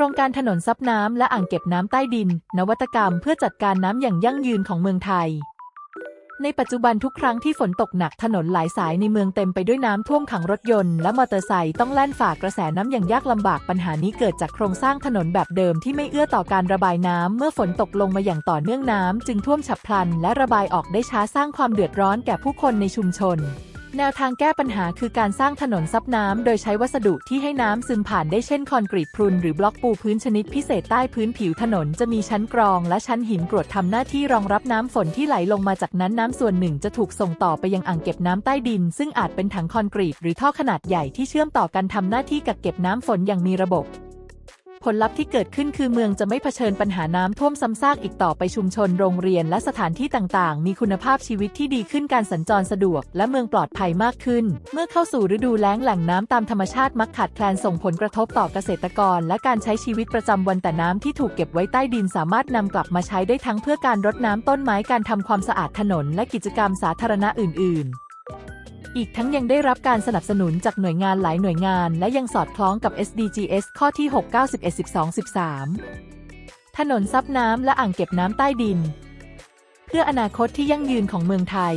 ครงการถนนซับน้ำและอ่างเก็บน้ำใต้ดิน นวัตกรรมเพื่อจัดการน้ำอย่างยั่งยืนของเมืองไทย ในปัจจุบันทุกครั้งที่ฝนตกหนักถนนหลายสายในเมืองเต็มไปด้วยน้ำท่วมขังรถยนต์และมอเตอร์ไซค์ต้องแล่นฝ่ากระแสน้ำอย่างยากลำบากปัญหานี้เกิดจากโครงสร้างถนนแบบเดิมที่ไม่เอื้อต่อการระบายน้ำเมื่อฝนตกลงมาอย่างต่อเนื่องน้ำจึงท่วมฉับพลัน และระบายออกได้ช้าสร้างความเดือดร้อนแก่ผู้คนในชุมชน แนวทางแก้ปัญหาคือการสร้างถนนซับน้ำ โดยใช้วัสดุที่ให้น้ำซึมผ่านได้เช่นคอนกรีตพรุนหรือบล็อกปูพื้นชนิดพิเศษใต้พื้นผิวถนนจะมีชั้นกรองและชั้นหินกรวดทำหน้าที่รองรับน้ำฝนที่ไหลลงมาจากนั้นน้ำส่วนหนึ่งจะถูกส่งต่อไปยังอ่างเก็บน้ำใต้ดิน ซึ่งอาจเป็นถังคอนกรีตหรือท่อขนาดใหญ่ที่เชื่อมต่อกันทำหน้าที่กักเก็บน้ำฝนอย่างมีระบบ ลลัพธ์ที่เกิดขึ้นคือเมืองจะไม่เผชิญปัญหาน้ำท่วมซ้ำซากอีกต่อไปชุมชนโรงเรียนและสถานที่ต่างๆ มีคุณภาพชีวิตที่ดีขึ้นการสัญจรสะดวก และเมืองปลอดภัยมากขึ้น เมื่อเข้าสู่ฤดูแล้งแหล่งน้ำตามธรรมชาติมักขาดแคลนส่งผลกระทบต่อเกษตรกร และการใช้ชีวิตประจำวันแต่น้ำที่ถูกเก็บไว้ใต้ดินสามารถนำกลับมาใช้ได้ทั้งเพื่อการรดน้ำต้นไม้การทำความสะอาดถนน และกิจกรรมสาธารณะอื่น ๆ อีกทั้งยังได้รับการสนับสนุนจากหน่วยงานหลายหน่วยงาน และยังสอดคล้องกับ SDGs ข้อที่ 6 9 11 12 13 ถนนซับน้ำและอ่างเก็บน้ำใต้ดิน เพื่ออนาคตที่ยั่งยืนของเมืองไทย